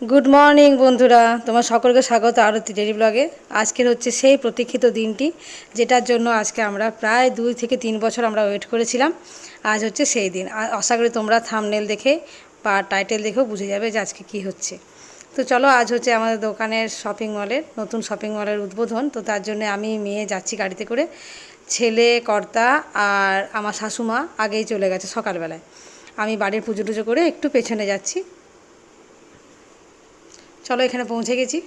Good morning বন্ধুরা। তোমার সকলকে স্বাগত আরতি ডেলি ব্লগে আজকের হচ্ছে সেই প্রতীক্ষিত দিনটি, যেটার জন্য আজকে আমরা প্রায় দুই থেকে তিন বছর আমরা ওয়েট করেছিলাম। আজ হচ্ছে সেই দিন। আশা করি তোমরা থামনেল দেখে বা টাইটেল দেখেও বুঝে যাবে যে আজকে কি হচ্ছে। তো চলো, আজ হচ্ছে আমাদের দোকানের শপিং মলের নতুন শপিং মলের উদ্বোধন। তো তার জন্য আমি মেয়ে যাচ্ছি গাড়িতে করে। ছেলে, কর্তা আর আমার শাশুমা আগেই চলে গেছে সকালবেলায়। আমি বাড়ির পুজো টুজো করে একটু পেছনে যাচ্ছি। চলো এখানে পৌঁছে গেছি।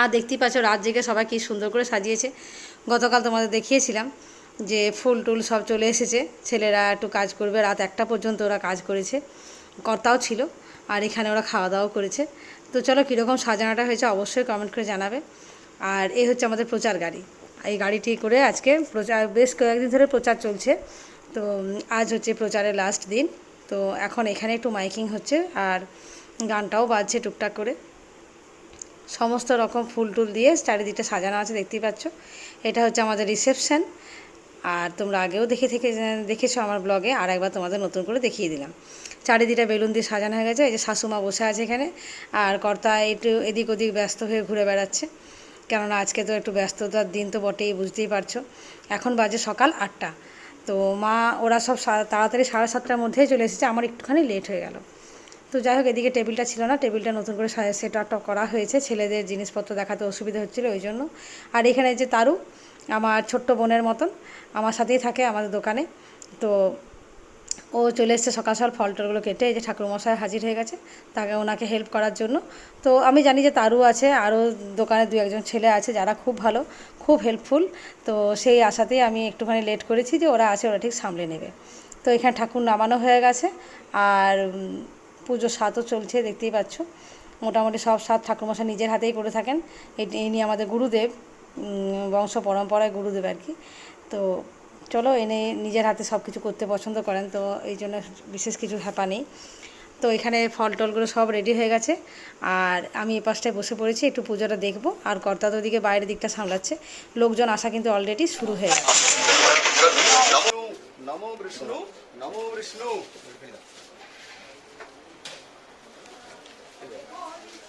আর দেখতেই পাচ্ছ রাত জেগে সবাই কী সুন্দর করে সাজিয়েছে। গতকাল তোমাদের দেখিয়েছিলাম যে ফুল টুল সব চলে এসেছে। ছেলেরা একটু কাজ করবে, রাত একটা পর্যন্ত ওরা কাজ করেছে। কর্তাও ছিল আর এখানে ওরা খাওয়া দাওয়াও করেছে। তো চলো কীরকম সাজানোটা হয়েছে অবশ্যই কমেন্ট করে জানাবে। আর এই হচ্ছে আমাদের প্রচার গাড়ি। এই গাড়িটি করে আজকে প্রচার, বেশ কয়েকদিন ধরে প্রচার চলছে। তো আজ হচ্ছে প্রচারের লাস্ট দিন। তো এখন এখানে একটু মাইকিং হচ্ছে। আর গানটাও বাজছে টুকটাক করে। সমস্ত রকম ফুল টুল দিয়ে চারিদিকটা সাজানো আছে, দেখতেই পাচ্ছ। এটা হচ্ছে আমাদের রিসেপশন। আর তোমরা আগেও দেখে থেকে, দেখেছ আমার ব্লগে, আর একবার তোমাদের নতুন করে দেখিয়ে দিলাম। চারিদিকটা বেলুন দিয়ে সাজানো হয়ে গেছে, এই যে শাশুমা বসে আছে এখানে, আর কর্তা একটু এদিক ওদিক ব্যস্ত হয়ে ঘুরে বেড়াচ্ছে। কেননা আজকে তো একটু ব্যস্ততার দিন তো বটেই, বুঝতেই পারছ। এখন বাজে সকাল আটটা। তো মা, ওরা সব তাড়াতাড়ি সাড়ে সাতটার মধ্যেই চলে এসেছে, আমার একটুখানি লেট হয়ে গেল। তো যাই হোক, এদিকে টেবিলটা ছিল না। টেবিলটা নতুন করে সেট আপ করা হয়েছে। ছেলেদের জিনিসপত্র দেখাতে অসুবিধা হচ্ছিল ওই জন্য। আর এখানে যে তারু, আমার ছোট্ট বোনের মতন, আমার সাথেই থাকে আমাদের দোকানে। তো ও চলে এসছে সকাল সকাল ফল টলগুলো কেটে, এই যে ঠাকুরমশাই হাজির হয়ে গেছে, তাকে ওনাকে হেল্প করার জন্য। তো আমি জানি যে তারু আছে, আরও দোকানে দু একজন ছেলে আছে যারা খুব ভালো, খুব হেল্পফুল তো সেই আশাতেই আমি একটুখানি লেট করেছি যে ওরা আছে, ওরা ঠিক সামলে নেবে। তো এখানে ঠাকুর নামানো হয়ে গেছে। আর পুজোর স্বাদও চলছে, দেখতেই পাচ্ছ। মোটামুটি সব স্বাদ ঠাকুরমশাই নিজের হাতেই করে থাকেন। ইনি আমাদের গুরুদেব বংশ পরম্পরায় গুরুদেব আর কি। তো চলো, এনে নিজের হাতে সব কিছু করতে পছন্দ করেন, তো এই জন্য বিশেষ কিছু হ্যাপা নেই। তো এখানে ফল টলগুলো সব রেডি হয়ে গেছে। আর আমি এ পাশটায় বসে পড়েছি, একটু পুজোটা দেখব। আর কর্তা তো দিকে বাইরের দিকটা সামলাচ্ছে। লোকজন আসা কিন্তু অলরেডি শুরু হয়ে গেছে।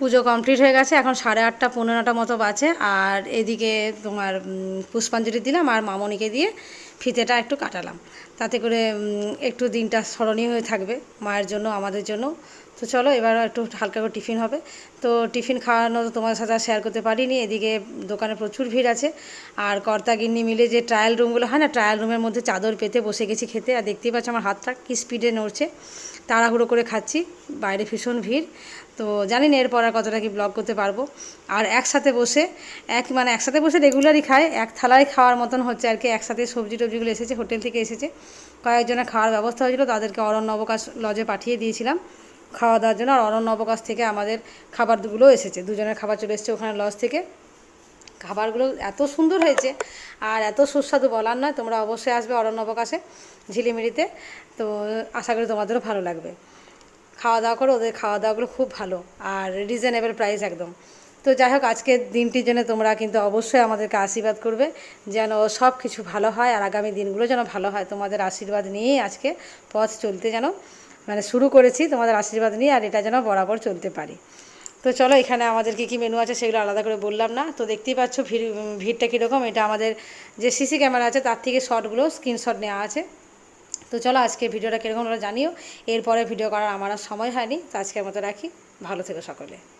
পুজো কমপ্লিট হয়ে গেছে, এখন সাড়ে আটটা পনেরোটা মতো বাজে। আর এদিকে তোমার পুষ্পাঞ্জলি দিলাম আর মামনিকে দিয়ে ফিতেটা একটু কাটালাম। তাতে করে একটু দিনটা স্মরণীয় হয়ে থাকবে মায়ের জন্য, আমাদের জন্য। তো চলো, এবার একটু হালকা করে টিফিন হবে। তো টিফিন খাওয়ানো তো তোমার সাথে শেয়ার করতে পারিনি। এদিকে দোকানে প্রচুর ভিড় আছে। আর কর্তা গিন্নি মিলে যে ট্রায়াল রুমগুলো হয় না ট্রায়াল রুমের মধ্যে চাদর পেতে বসে গেছি খেতে। আর দেখতেই পাচ্ছ আমার হাতটা কী স্পিডে নড়ছে। তাড়াহুড়ো করে খাচ্ছি। বাইরে ভীষণ ভিড়। তো জানি না এরপর আর কতটা কি ব্লগ করতে পারব। আর একসাথে বসে, এক মানে একসাথে বসে রেগুলারই খায়। এক থালায় খাওয়ার মতন হচ্ছে আর কি। একসাথে সবজি টবজিগুলো এসেছে, হোটেল থেকে এসেছে। কয়েকজনের খাওয়ার ব্যবস্থা হয়েছিল। তাদেরকে অরণ্য অবকাশ লজে পাঠিয়ে দিয়েছিলাম। খাওয়া দাওয়ার জন্য আর অরণ্য অবকাশ থেকে আমাদের খাবারগুলো এসেছে। দুজনের খাবার চলে এসেছে ওখানে লজ থেকে। খাবারগুলো এত সুন্দর হয়েছে আর এত সুস্বাদু বলার নয়, তোমরা অবশ্যই আসবে অরণ্য অবকাশে ঝিলিমিলিতে তো আশা করি তোমাদেরও ভালো লাগবে। খাওয়া দাওয়া করো, ওদের খাওয়া দাওয়াগুলো খুব ভালো আর রিজনেবল প্রাইস একদম। তো যাই হোক, আজকের দিনটির জন্য তোমরা কিন্তু অবশ্যই আমাদেরকে আশীর্বাদ করবে যেন সব কিছু ভালো হয় আর আগামী দিনগুলো যেন ভালো হয়। তোমাদের আশীর্বাদ নিয়েই আজকে পথ চলতে যেন মানে শুরু করেছি তোমাদের আশীর্বাদ নিয়ে আর এটা যেন বরাবর চলতে পারি। তো চলো এখানে আমাদের কী কী মেনু আছে সেগুলো আলাদা করে বললাম না। তো দেখতেই পাচ্ছ ভিড়, ভিড়টা কীরকম? এটা আমাদের যে সিসি ক্যামেরা আছে তার থেকে শর্টগুলো স্ক্রিনশট নেওয়া আছে। তো চলো আজকে ভিডিওটা কীরকম ওরা জানিও। এরপরে ভিডিও করার আমার আর সময় হয়নি। তো আজকের মতো রাখি। ভালো থেকো সকলে।